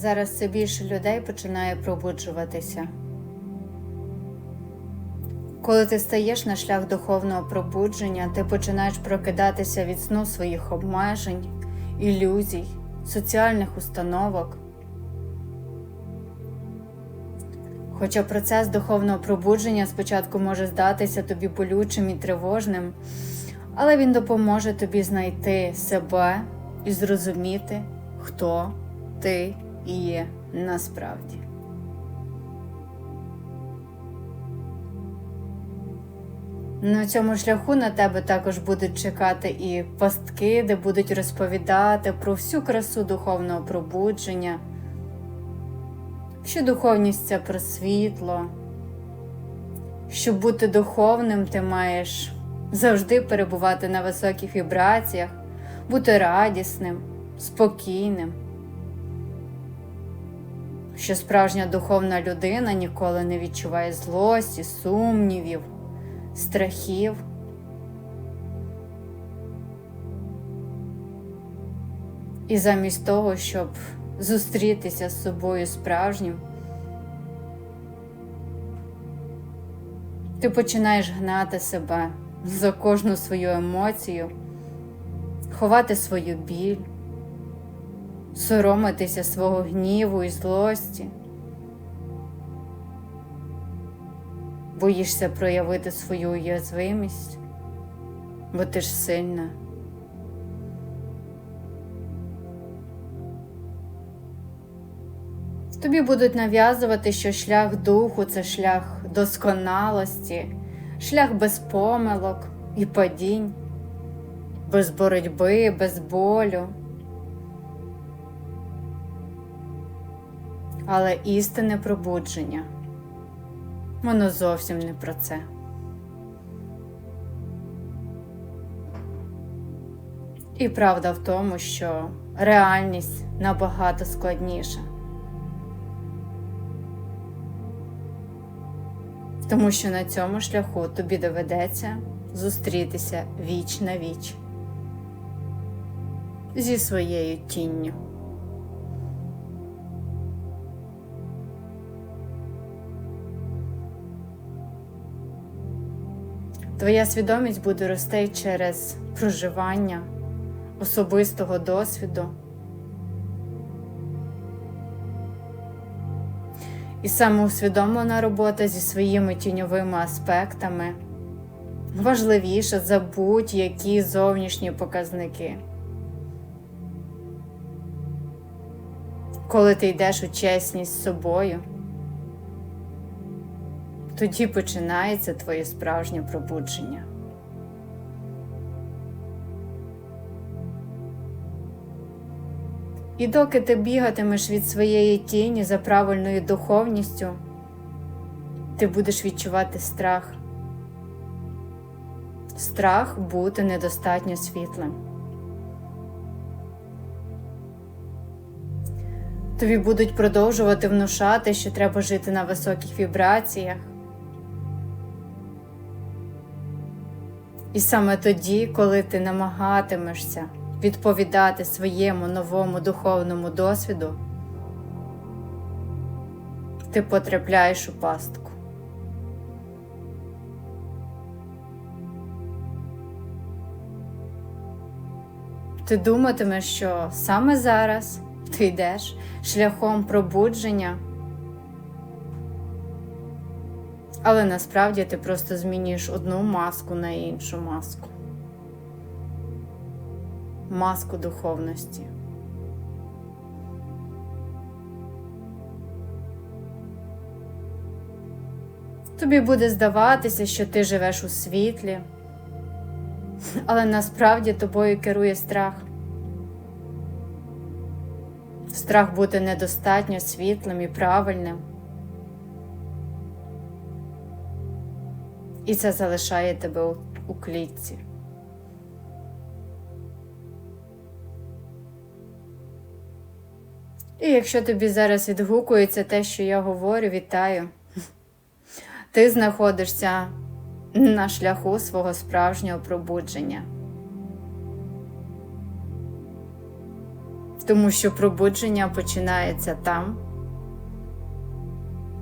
Зараз все більше людей починає пробуджуватися. Коли ти стаєш на шлях духовного пробудження, ти починаєш прокидатися від сну своїх обмежень, ілюзій, соціальних установок. Хоча процес духовного пробудження спочатку може здатися тобі болючим і тривожним, але він допоможе тобі знайти себе і зрозуміти, хто ти є насправді. На цьому шляху на тебе також будуть чекати і пастки, де будуть розповідати про всю красу духовного пробудження, що духовність це про світло. Щоб бути духовним, ти маєш завжди перебувати на високих вібраціях, бути радісним, спокійним. Що справжня духовна людина ніколи не відчуває злості, сумнівів, страхів. І замість того, щоб зустрітися з собою справжнім, ти починаєш гнати себе за кожну свою емоцію, ховати свою біль, соромитися свого гніву і злості. Боїшся проявити свою уязвимість, бо ти ж сильна. Тобі будуть нав'язувати, що шлях духу це шлях досконалості, шлях без помилок і падінь, без боротьби, без болю. Але істинне пробудження воно зовсім не про це. І правда в тому, що реальність набагато складніша. Тому що на цьому шляху тобі доведеться зустрітися віч на віч зі своєю тінню. Твоя свідомість буде рости через проживання особистого досвіду. І самоусвідомлена робота зі своїми тіньовими аспектами важливіша за будь-які зовнішні показники. Коли ти йдеш у чесність з собою, тоді починається твоє справжнє пробудження. І доки ти бігатимеш від своєї тіні за правильною духовністю, ти будеш відчувати страх. Страх бути недостатньо світлим. Тобі будуть продовжувати внушати, що треба жити на високих вібраціях. І саме тоді, коли ти намагатимешся відповідати своєму новому духовному досвіду, ти потрапляєш у пастку. Ти думатимеш, що саме зараз ти йдеш шляхом пробудження, але насправді ти просто змінюєш одну маску на іншу маску. Маску духовності. Тобі буде здаватися, що ти живеш у світлі, але насправді тобою керує страх. Страх бути недостатньо світлим і правильним. І це залишає тебе у, клітці. І якщо тобі зараз відгукується те, що я говорю, вітаю. Ти знаходишся на шляху свого справжнього пробудження. Тому що пробудження починається там,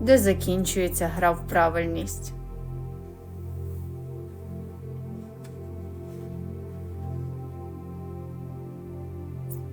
де закінчується гра в правильність.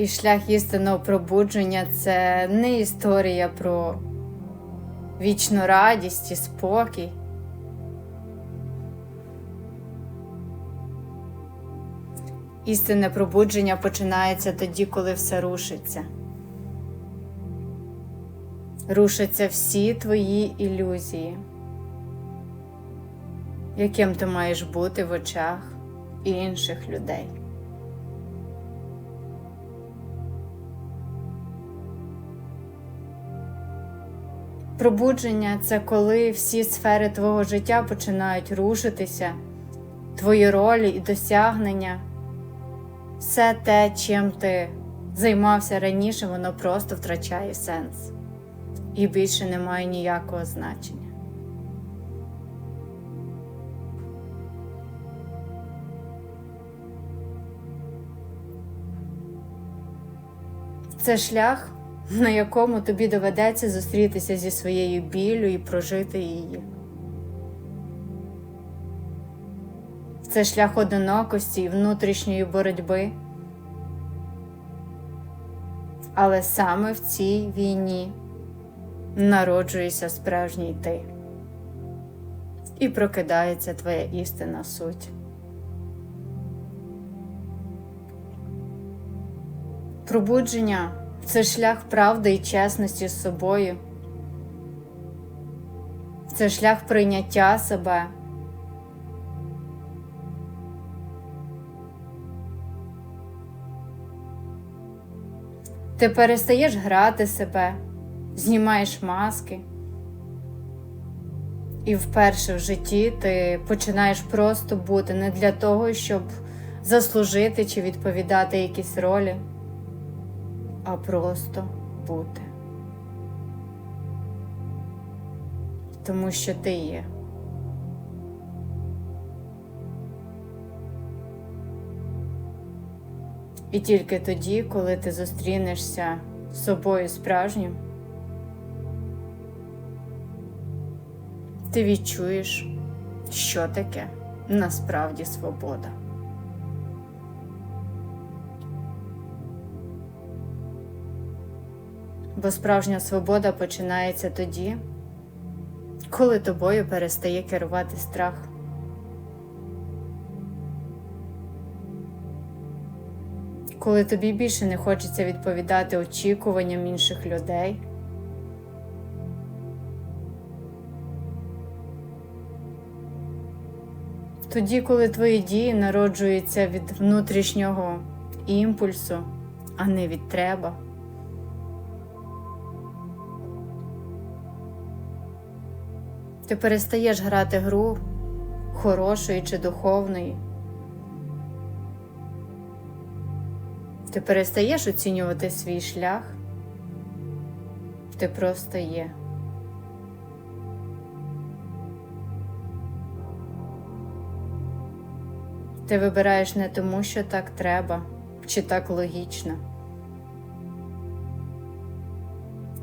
І шлях істинного пробудження це не історія про вічну радість і спокій. Істинне пробудження починається тоді, коли все рушиться. Рушаться всі твої ілюзії, яким ти маєш бути в очах інших людей. Пробудження це коли всі сфери твого життя починають рушитися, твої ролі і досягнення, все те, чим ти займався раніше, воно просто втрачає сенс і більше не має ніякого значення. Це шлях, на якому тобі доведеться зустрітися зі своєю біллю і прожити її. Це шлях одинокості і внутрішньої боротьби. Але саме в цій війні народжується справжній ти і прокидається твоя істинна суть. Пробудження це шлях правди і чесності з собою. Це шлях прийняття себе. Ти перестаєш грати себе, знімаєш маски. І вперше в житті ти починаєш просто бути не для того, щоб заслужити чи відповідати якісь ролі а просто бути. Тому що ти є. І тільки тоді, коли ти зустрінешся з собою справжнім, ти відчуєш, що таке насправді свобода. Бо справжня свобода починається тоді, коли тобою перестає керувати страх. Коли тобі більше не хочеться відповідати очікуванням інших людей. Тоді, коли твої дії народжуються від внутрішнього імпульсу, а не від треба. Ти перестаєш грати гру хорошої чи духовної. Ти перестаєш оцінювати свій шлях. Ти просто є. Ти вибираєш не тому, що так треба, чи так логічно,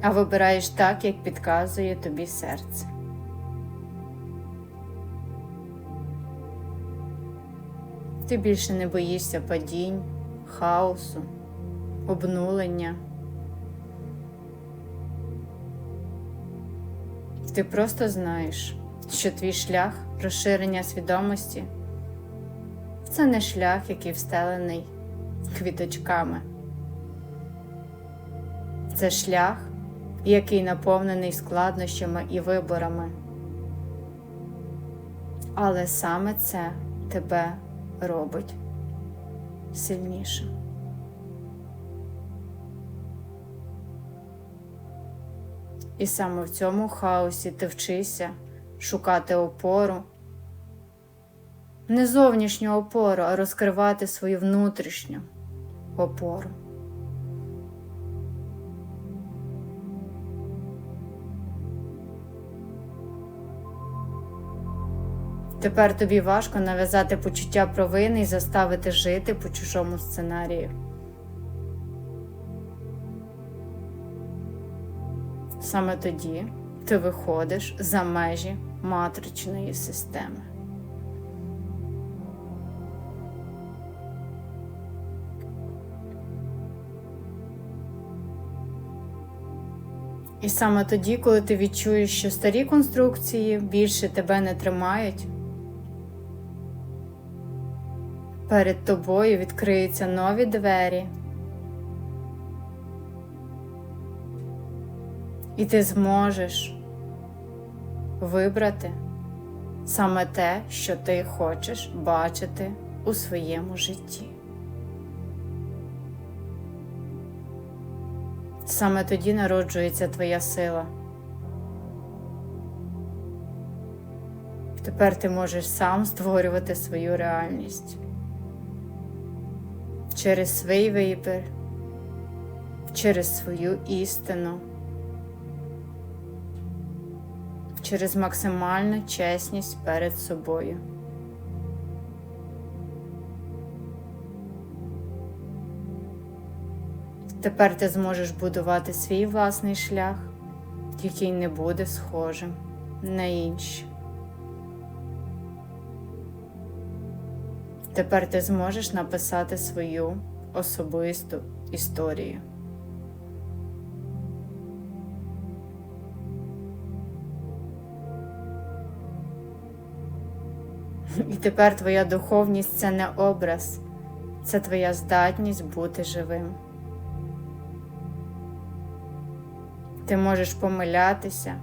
а вибираєш так, як підказує тобі серце. Ти більше не боїшся падінь, хаосу, обнулення. Ти просто знаєш, що твій шлях розширення свідомості це не шлях, який встелений квіточками. Це шлях, який наповнений складнощами і виборами. Але саме це тебе робить сильнішим. І саме в цьому хаосі ти вчишся шукати опору, не зовнішню опору, а розкривати свою внутрішню опору. Тепер тобі важко нав'язати почуття провини і заставити жити по чужому сценарію. саме тоді ти виходиш за межі матричної системи. І саме тоді, коли ти відчуєш, що старі конструкції більше тебе не тримають, перед тобою відкриються нові двері, і ти зможеш вибрати саме те, що ти хочеш бачити у своєму житті. Саме тоді народжується твоя сила. Тепер ти можеш сам створювати свою реальність через свій вибір, через свою істину, через максимальну чесність перед собою. Тепер ти зможеш будувати свій власний шлях, який не буде схожим на інші. Тепер ти зможеш написати свою особисту історію. І тепер твоя духовність це не образ, це твоя здатність бути живим. Ти можеш помилятися,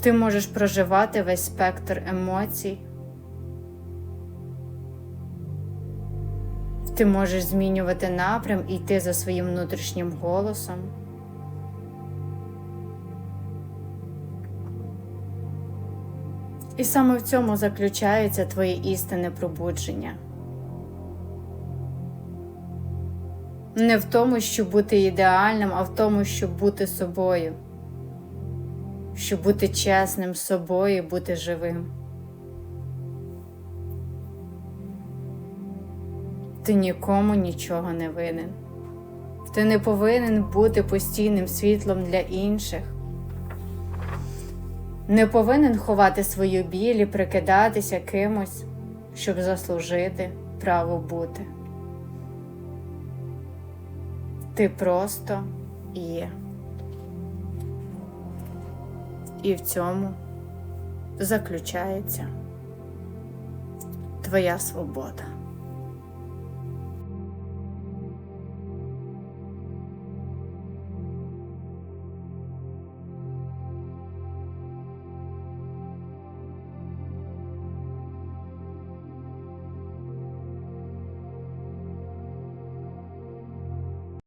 ти можеш проживати весь спектр емоцій, ти можеш змінювати напрям і йти за своїм внутрішнім голосом. І саме в цьому заключається твоє істинне пробудження. Не в тому, щоб бути ідеальним, а в тому, щоб бути собою, щоб бути чесним з собою, бути живим. Ти нікому нічого не винен. Ти не повинен бути постійним світлом для інших. Не повинен ховати свою біль і прикидатися кимось, щоб заслужити право бути. Ти просто є. І в цьому заключається твоя свобода.